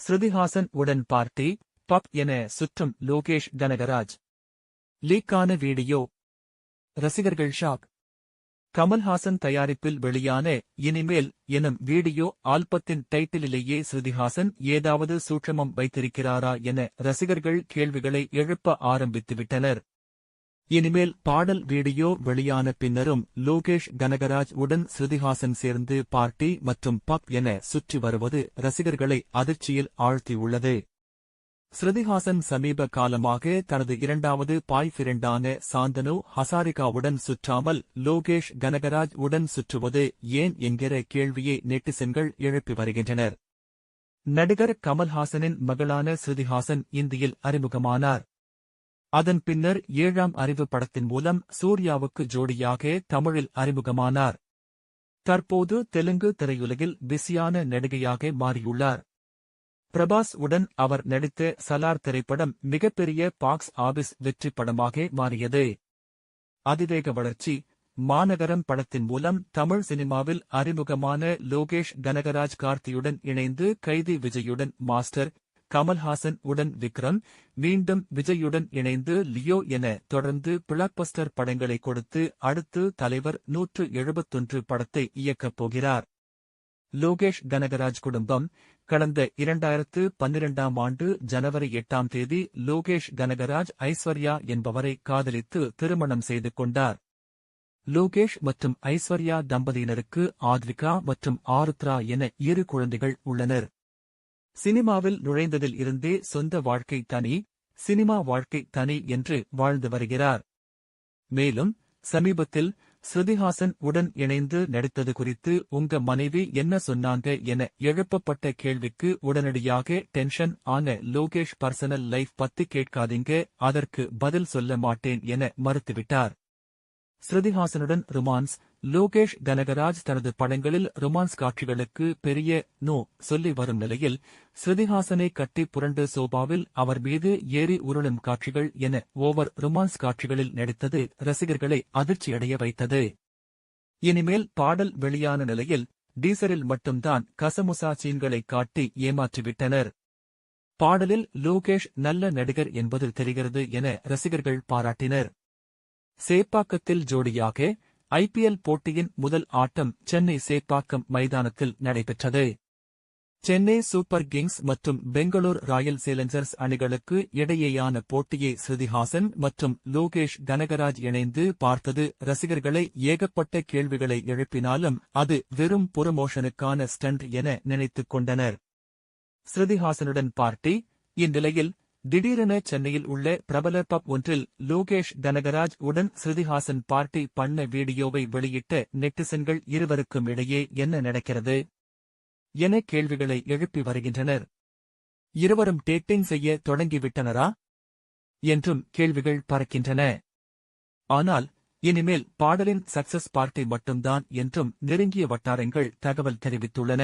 ஸ்ருதிஹாசன் உடன் party pub என சுற்றும் லோகேஷ் கனகராஜ் லீக்கான வீடியோ. ரசிகர்கள் ஷாக். கமல்ஹாசன் தயாரிப்பில் வெளியான இனிமேல் எனும் வீடியோ ஆல்பத்தின் டைட்டிலிலேயே ஸ்ருதிஹாசன் ஏதாவது சூட்சமம் வைத்திருக்கிறாரா என ரசிகர்கள் கேள்விகளை எழுப்ப ஆரம்பித்துவிட்டனர். இனிமேல் பாடல் வீடியோ வெளியான பின்னரும் லோகேஷ் கனகராஜ் உடன் ஸ்ருதிஹாசன் சேர்ந்து பார்ட்டி மற்றும் பப் என சுற்றி வருவது ரசிகர்களை அதிர்ச்சியில் ஆழ்த்தியுள்ளது. ஸ்ருதிஹாசன் சமீப காலமாக தனது இரண்டாவது பாய் ஃபிரெண்டான சாந்தனு ஹசாரிகாவுடன் சுற்றாமல் லோகேஷ் கனகராஜ் உடன் சுற்றுவது ஏன் என்கிற கேள்வியை நெட்டிசன்கள் எழுப்பி வருகின்றனர். நடிகர் கமல்ஹாசனின் மகளான ஸ்ருதிஹாசன் இந்தியில் அறிமுகமானார். அதன் பின்னர் ஏழாம் அறிவு படத்தின் மூலம் சூர்யாவுக்கு ஜோடியாக தமிழில் அறிமுகமானார். தற்போது தெலுங்கு திரையுலகில் பிஸியான நடிகையாக மாறியுள்ளார். பிரபாஸ் உடன் அவர் நடித்த சலார் திரைப்படம் மிகப்பெரிய பாக்ஸ் ஆபீஸ் வெற்றி படமாக மாறியது. அதிவேக வளர்ச்சி மாநகரம் படத்தின் மூலம் தமிழ் சினிமாவில் அறிமுகமான லோகேஷ் கனகராஜ் கார்த்தியுடன் இணைந்து கைதி விஜயுடன் மாஸ்டர் கமல்ஹாசன் உடன் விக்ரம் மீண்டும் விஜயுடன் இணைந்து லியோ என தொடர்ந்து பிளாக்பஸ்டர் படங்களை கொடுத்து அடுத்து தலைவர் நூற்று எழுபத்தொன்று படத்தை இயக்கப் போகிறார். லோகேஷ் கனகராஜ் குடும்பம் கடந்த இரண்டாயிரத்து பன்னிரண்டாம் ஆண்டு ஜனவரி எட்டாம் தேதி லோகேஷ் கனகராஜ் ஐஸ்வர்யா என்பவரை காதலித்து திருமணம் செய்து கொண்டார். லோகேஷ் மற்றும் ஐஸ்வர்யா தம்பதியினருக்கு ஆத்விகா மற்றும் ஆருத்ரா என இரு குழந்தைகள் உள்ளனர். சினிமாவில் நுழைந்ததில் இருந்தே சொந்த வாழ்க்கை தனி சினிமா வாழ்க்கை தனி என்று வாழ்ந்து வருகிறார். மேலும் சமீபத்தில் ஸ்ருதிஹாசன் உடன் இணைந்து நடித்தது குறித்து உங்க மனைவி என்ன சொன்னாங்க என எழுப்பப்பட்ட கேள்விக்கு உடனடியாக டென்ஷன் ஆன லோகேஷ் பர்சனல் லைஃப் பத்தி கேட்காதீங்க அதற்கு பதில் சொல்ல மாட்டேன் என மறுத்துவிட்டார். ஸ்ருதிஹாசனுடன் ரொமான்ஸ் லோகேஷ் கனகராஜ் தனது படங்களில் ரொமான்ஸ் காட்சிகளுக்கு பெரிய நோ சொல்லி வரும் நிலையில் ஸ்ருதிஹாசனை கட்டி புரண்டு சோபாவில் அவர் மீது ஏறி உருளும் காட்சிகள் என ஓவர் ரொமான்ஸ் காட்சிகளில் நடித்தது ரசிகர்களை அதிர்ச்சியடைய வைத்தது. இனிமேல் பாடல் வெளியான நிலையில் டீசரில் மட்டும்தான் கசமுசா சீன்களை காட்டி ஏமாற்றிவிட்டனர். பாடலில் லோகேஷ் நல்ல நடிகர் என்பது தெரிகிறது என ரசிகர்கள் பாராட்டினர். சேப்பாக்கத்தில் ஜோடியாக ஐபிஎல் போட்டியின் முதல் ஆட்டம் சென்னை சேப்பாக்கம் மைதானத்தில் நடைபெற்றது. சென்னை சூப்பர் கிங்ஸ் மற்றும் பெங்களூர் ராயல் சேலஞ்சர்ஸ் அணிகளுக்கு இடையேயான போட்டியை ஸ்ருதிஹாசன் மற்றும் லோகேஷ் கனகராஜ் இணைந்து பார்த்தது. ரசிகர்களை ஏகப்பட்ட கேள்விகளை எழுப்பினாலும் அது வெறும் புரமோஷனுக்கான ஸ்டண்ட் என நினைத்துக் கொண்டனர். ஸ்ருதிஹாசனுடன் பார்ட்டி இந்நிலையில் திடீரென சென்னையில் உள்ள பிரபல பப் ஒன்றில் லோகேஷ் தனகராஜ் உடன் ஸ்ருதிஹாசன் பார்ட்டி பண்ண வீடியோவை வெளியிட்ட நெட்டிசன்கள் இருவருக்கும் இடையே என்ன நடக்கிறது என கேள்விகளை எழுப்பி வருகின்றனர். இருவரும் டேட்டிங் செய்ய தொடங்கிவிட்டனரா? என்றும் கேள்விகள் பறக்கின்றன. ஆனால் இனிமேல் பாடலின் சக்சஸ் பார்ட்டி மட்டும்தான் என்றும் நெருங்கிய வட்டாரங்கள் தகவல் தெரிவித்துள்ளன.